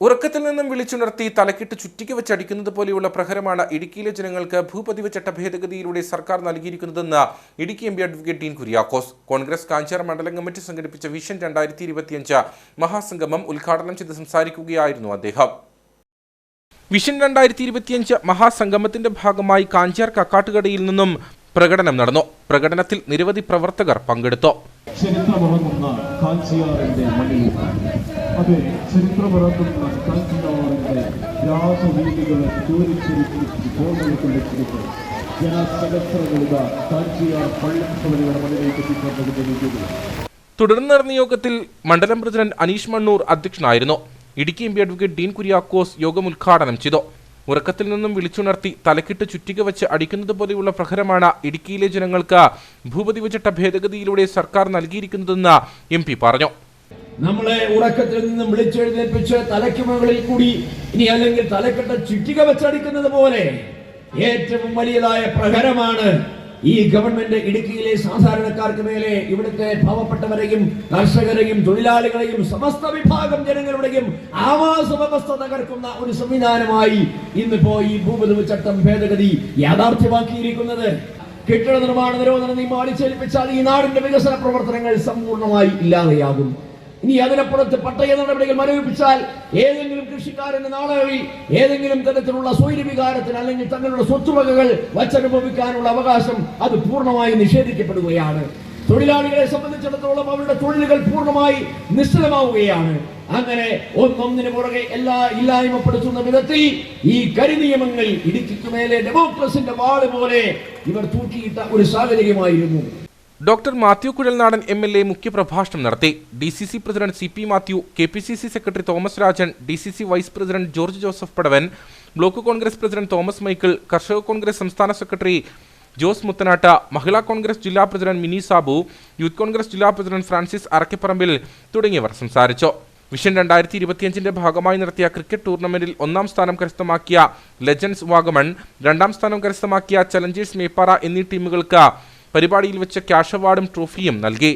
ഉറക്കത്തിൽ നിന്നും വിളിച്ചുണർത്തി തലക്കിട്ട് ചുറ്റിക്ക് വെച്ചടിക്കുന്നത് പോലെയുള്ള പ്രഹരമാണ് ഇടുക്കിയിലെ ജനങ്ങൾക്ക് ഭൂപതിവ് ചട്ട ഭേദഗതിയിലൂടെ സർക്കാർ നൽകിയിരിക്കുന്നതെന്ന് Idukki M P advocate Dean Kuriakose. Congress Kanchar മണ്ഡലം കമ്മിറ്റി സംഘടിപ്പിച്ച വിഷൻ രണ്ടായിരത്തി ഇരുപത്തിയഞ്ച് മഹാസംഗമം ഉദ്ഘാടനം ചെയ്ത് സംസാരിക്കുകയായിരുന്നു അദ്ദേഹം. വിഷൻ രണ്ടായിരത്തി ഇരുപത്തിയഞ്ച് മഹാസംഗമത്തിന്റെ ഭാഗമായി കാഞ്ചാർ കക്കാട്ടുകടയിൽ നിന്നും പ്രകടനം നടന്നു. പ്രകടനത്തിൽ നിരവധി പ്രവർത്തകർ പങ്കെടുത്തു. ചരിത്രമുറങ്ങുന്ന കാഞ്ചിയാറിന്റെ മണ്ണിൽ അതെ ചരിത്രമുറങ്ങുന്ന കാഞ്ചിയാറിന്റെ രാസവീതികൾ ചോരിച്ചിരിച്ചിരിച്ച് കോർമ്മത്തിൽ വെച്ചിരിക്കും ജനസഹസ്രങ്ങളിത കാഞ്ചിയാർ പള്ളംകുളയുടെ മണ്ണിലേക്ക് എത്തിക്കൊണ്ടിരിക്കുന്നത് തുടർന്ന് നടന്ന യോഗത്തിൽ മണ്ഡലം പ്രസിഡന്റ് അനീഷ് മണ്ണൂർ അധ്യക്ഷനായിരുന്നു. Idukki M P advocate Dean Kuriakose യോഗം ഉദ്ഘാടനം ചെയ്തു. ഉറക്കത്തിൽ നിന്നും വിളിച്ചുണർത്തി തലക്കിട്ട് ചുറ്റിക വെച്ച് അടിക്കുന്നത് പോലെയുള്ള പ്രഹരമാണ് ഇടുക്കിയിലെ ജനങ്ങൾക്ക് ഭൂപതി ചട്ട ഭേദഗതിയിലൂടെ സർക്കാർ നൽകിയിരിക്കുന്നതെന്ന് എം പി പറഞ്ഞു. നമ്മളെ ഉറക്കത്തിൽ നിന്നും വിളിച്ചെഴുന്നേൽപ്പിച്ച് തലയ്ക്ക് മുകളിൽ കൂടി ഇനി അല്ലെങ്കിൽ തലക്കെട്ട ചുറ്റിക വെച്ചടിക്കുന്നത് പോലെ ഏറ്റവും വലിയതായ പ്രഹരമാണ് ഈ ഗവൺമെന്റ് ഇടുക്കിയിലെ സാധാരണക്കാർക്ക് മേലെ ഇവിടുത്തെ പാവപ്പെട്ടവരെയും കർഷകരെയും തൊഴിലാളികളെയും സമസ്ത വിഭാഗം ജനങ്ങളുടെയും ആവാസ വ്യവസ്ഥ തകർക്കുന്ന ഒരു സംവിധാനമായി ഇന്നിപ്പോ ഈ ഭൂപതിവ് ചട്ടം ഭേദഗതി യാഥാർത്ഥ്യമാക്കിയിരിക്കുന്നത്. കെട്ടിട നിർമ്മാണ നിരോധന നിയമം അടിച്ചേൽപ്പിച്ചാൽ ഈ നാടിന്റെ വികസന പ്രവർത്തനങ്ങൾ സമ്പൂർണമായി ഇല്ലാതെയാകും. ഇനി അതിനപ്പുറത്ത് പട്ടയ നടപടികൾ മരവിപ്പിച്ചാൽ ഏതെങ്കിലും കൃഷിക്കാരന്റെ വഴി ഏതെങ്കിലും തരത്തിലുള്ള സ്വൈര്യവികാരത്തിന് അല്ലെങ്കിൽ തങ്ങളുടെ സ്വത്തുവകകൾ വച്ചനുഭവിക്കാനുള്ള അവകാശം അത് പൂർണമായി നിഷേധിക്കപ്പെടുകയാണ്. തൊഴിലാളികളെ സംബന്ധിച്ചിടത്തോളം അവരുടെ തൊഴിലുകൾ പൂർണമായി നിശ്ചലമാവുകയാണ്. അങ്ങനെ ഒന്നൊന്നിനു പുറകെ എല്ലാ ഇല്ലായ്മപ്പെടുത്തുന്ന വിധത്തിൽ ഈ കരിനിയമങ്ങൾ ഇടുക്കിക്ക് മേലെ ഡെമോക്രസിന്റെ വാൾ പോലെ ഇവർ തൂക്കിയിട്ട ഒരു സാഹചര്യമായിരുന്നു. Doctor Mathew Kuzhalnadan M L A മുഖ്യപ്രഭാഷണം നടത്തി. D C C president C P Mathew K P C C secretary Thomas Rajan D C C vice president George Joseph Padavan block Congress president Thomas Michael കർഷക കോൺഗ്രസ് സംസ്ഥാന secretary Jose Muthanatt Mahila Congress ജില്ലാ president Mini Sabu youth Congress ജില്ലാ president Francis Arakkiparambil തുടങ്ങിയവർ സംസാരിച്ചു. Vision രണ്ടായിരത്തി ഇരുപത്തിയഞ്ചിന്റെ ഭാഗമായി നടത്തിയ cricket ടൂർണമെന്റിൽ ഒന്നാം സ്ഥാനം കരസ്ഥമാക്കിയ ലെജൻസ് വാഗമൺ രണ്ടാം സ്ഥാനം കരസ്ഥമാക്കിയ ചലഞ്ചേഴ്സ് മേപ്പാറ എന്നീ ടീമുകൾക്ക് പരിപാടിയിൽ വെച്ച് ക്യാഷ് അവാർഡും ട്രോഫിയും നൽകി.